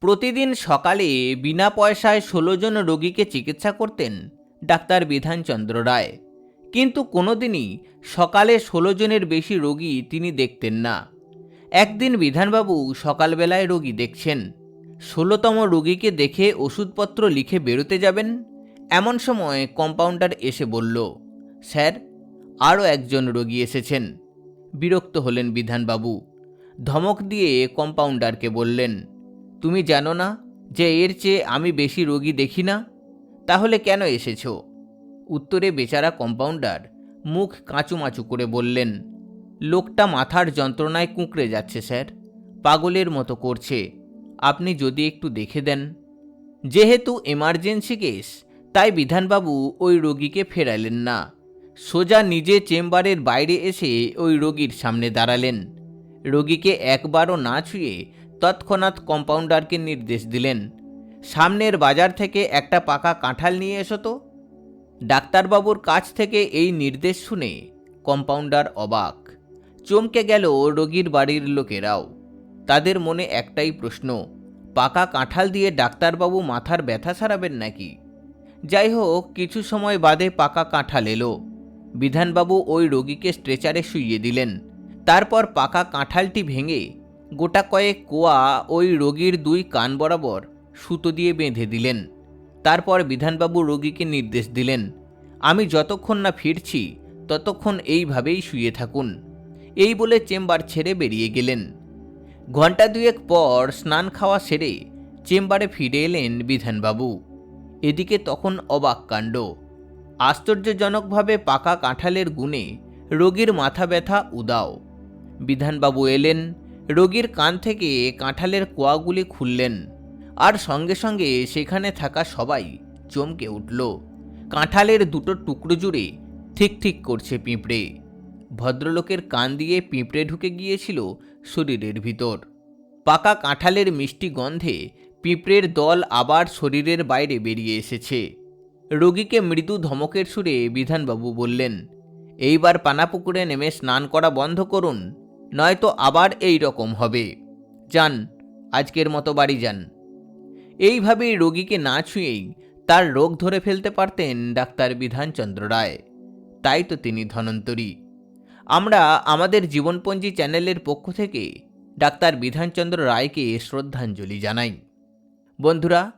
প্রতিদিন সকালে বিনা পয়সায় ষোলো জন রোগীকে চিকিৎসা করতেন ডাক্তার বিধানচন্দ্র রায়। কিন্তু কোনোদিনই সকালে ষোলো জনের বেশি রোগী তিনি দেখতেন না। একদিন বিধানবাবু সকালবেলায় রোগী দেখছেন। ষোলোতম রোগীকে দেখে ওষুধপত্র লিখে বেরোতে যাবেন। এমন সময় কম্পাউন্ডার এসে বলল, স্যার, আরও একজন রোগী এসেছেন। বিরক্ত হলেন বিধানবাবু। ধমক দিয়ে কম্পাউন্ডারকে বললেন তুমি জানো না যে এর চেয়ে আমি বেশি রোগী দেখি না? তাহলে কেন এসেছ? উত্তরে বেচারা কম্পাউন্ডার মুখ কাঁচুমাচু করে বললেন, লোকটা মাথার যন্ত্রণায় কুঁকড়ে যাচ্ছে, স্যার। পাগলের মতো করছে। আপনি যদি একটু দেখে দেন। যেহেতু এমার্জেন্সি কেস তাই বিধানবাবু ওই রোগীকে ফেরালেন না। সোজা নিজে চেম্বারের বাইরে এসে ওই রোগীর সামনে দাঁড়ালেন। রোগীকে একবারও না ছুঁয়ে তৎক্ষণাৎ কম্পাউন্ডারকে নির্দেশ দিলেন। সামনের বাজার থেকে একটা পাকা কাঁঠাল নিয়ে এসো তো। ডাক্তারবাবুর কাছ থেকে এই নির্দেশ শুনে কম্পাউন্ডার অবাক। চমকে গেল রোগীর বাড়ির লোকেরাও। তাদের মনে একটাই প্রশ্ন, পাকা কাঁঠাল দিয়ে ডাক্তারবাবু মাথার ব্যথা সারাবেন নাকি? যাই হোক, কিছু সময় বাদে পাকা কাঁঠাল এলো। বিধানবাবু ওই রোগীকে স্ট্রেচারে শুইয়ে দিলেন। তারপর পাকা কাঁঠালটি ভেঙে গোটা কয়েক কোয়া ওই রোগীর দুই কান বরাবর সুতো দিয়ে বেঁধে দিলেন। তারপর বিধানবাবু রোগীকে নির্দেশ দিলেন, আমি যতক্ষণ না ফিরছি, ততক্ষণ এইভাবেই শুয়ে থাকুন। এই বলে চেম্বার ছেড়ে বেরিয়ে গেলেন। ঘণ্টা দুয়েক পর স্নান খাওয়া সেরে চেম্বারে ফিরে এলেন বিধানবাবু। এদিকে তখন অবাক কাণ্ড। আশ্চর্যজনকভাবে পাকা কাঁঠালের গুণে রোগীর মাথা ব্যথা উদাও। বিধানবাবু এলেন রোগীর কান থেকে কাঁঠালের কোয়াগুলি খুললেন, আর সঙ্গে সঙ্গে সেখানে থাকা সবাই চমকে উঠল। কাঁঠালের দুটো টুকরো জুড়ে ঠিক ঠিক করছে পিঁপড়ে। ভদ্রলোকের কান দিয়ে পিঁপড়ে ঢুকে গিয়েছিল শরীরের ভিতর। পাকা কাঁঠালের মিষ্টি গন্ধে পিঁপড়ের দল আবার শরীরের বাইরে বেরিয়ে এসেছে। রোগীকে মৃদু ধমকের সুরে বিধানবাবু বললেন, এইবার পানাপুকুরে নেমে স্নান করা বন্ধ করুন নয়তো আবার এই রকম হবে। যান, আজকের মতো বাড়ি যান। এইভাবেই রোগীকে না ছুঁয়েই তার রোগ ধরে ফেলতে পারতেন ডাক্তার বিধানচন্দ্র রায়। তাই তো তিনি ধনন্তরী। আমরা আমাদের জীবনপঞ্জি চ্যানেলের পক্ষ থেকে ডাক্তার বিধানচন্দ্র রায়কে শ্রদ্ধাঞ্জলি জানাই। বন্ধুরা,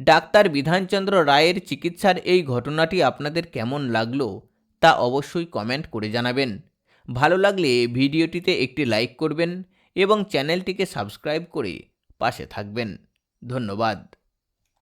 ডাক্তার বিধানচন্দ্র রায়ের চিকিৎসার এই ঘটনাটি আপনাদের কেমন লাগল তা অবশ্যই কমেন্ট করে জানাবেন। ভালো লাগলে ভিডিওটিতে একটি লাইক করবেন এবং চ্যানেলটিকে সাবস্ক্রাইব করে পাশে থাকবেন। ধন্যবাদ।